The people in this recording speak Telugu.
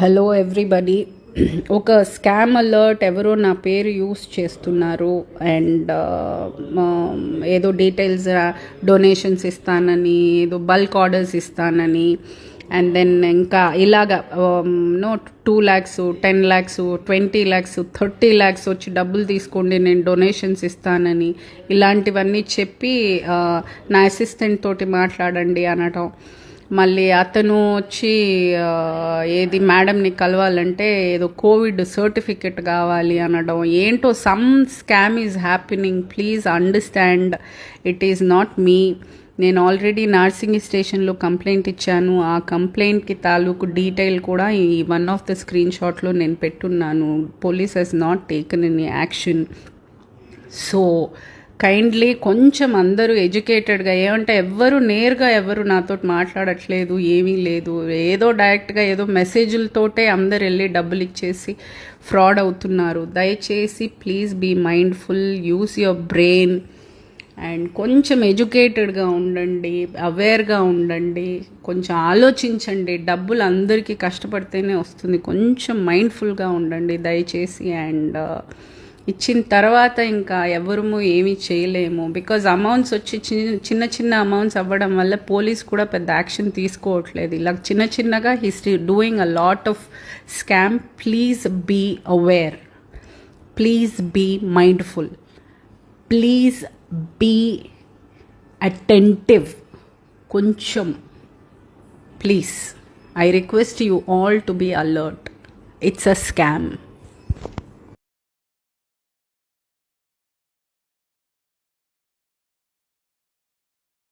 Hello everybody. ఒక స్కామ్ అలర్ట్ ఎవరో నా పేరు యూస్ చేస్తున్నారు అండ్ ఏదో డీటెయిల్స్ డొనేషన్స్ ఇస్తానని ఏదో బల్క్ ఆర్డర్స్ ఇస్తానని అండ్ దెన్ ఇంకా ఇలాగా no two lakhs ten lakhs twenty lakhs thirty lakhs వచ్చి డబ్బులు తీసుకోండి నేను డొనేషన్స్ ఇస్తానని ఇలాంటివన్నీ చెప్పి నా అసిస్టెంట్ తోటి మాట్లాడండి అనటం. మళ్ళీ అతను వచ్చి ఏది మేడంని కలవాలంటే ఏదో కోవిడ్ సర్టిఫికెట్ కావాలి అనడం. ఏంటో some scam is happening please understand it is not me నేను ఆల్రెడీ నార్సింగ్ స్టేషన్లో కంప్లైంట్ ఇచ్చాను. ఆ కంప్లైంట్కి తాలూకు డీటెయిల్ కూడా ఈ వన్ ఆఫ్ ద స్క్రీన్ షాట్లో నేను పెట్టున్నాను. Police he's not taken any action so kindly కొంచెం అందరూ ఎడ్యుకేటెడ్గా ఏమంటే ఎవ్వరు నేరుగా ఎవరు నాతో మాట్లాడట్లేదు ఏమీ లేదు. ఏదో డైరెక్ట్గా ఏదో మెసేజ్లతోటే అందరు వెళ్ళి డబ్బులు ఇచ్చేసి ఫ్రాడ్ అవుతున్నారు. దయచేసి please be mindful use your brain and కొంచెం ఎడ్యుకేటెడ్గా ఉండండి అవేర్గా ఉండండి కొంచెం ఆలోచించండి. డబ్బులు అందరికీ కష్టపడితేనే వస్తుంది. కొంచెం మైండ్ఫుల్గా ఉండండి దయచేసి అండ్ ఇచ్చిన తర్వాత ఇంకా ఎవరము ఏమీ చేయలేము. బికాజ్ అమౌంట్స్ వచ్చి చిన్న చిన్న చిన్న అమౌంట్స్ అవ్వడం వల్ల పోలీస్ కూడా పెద్ద యాక్షన్ తీసుకోవట్లేదు. ఇలా చిన్న చిన్నగా history doing a lot of scam please be aware please be mindful please be attentive కొంచెం. Please I request you all to be alert it's a scam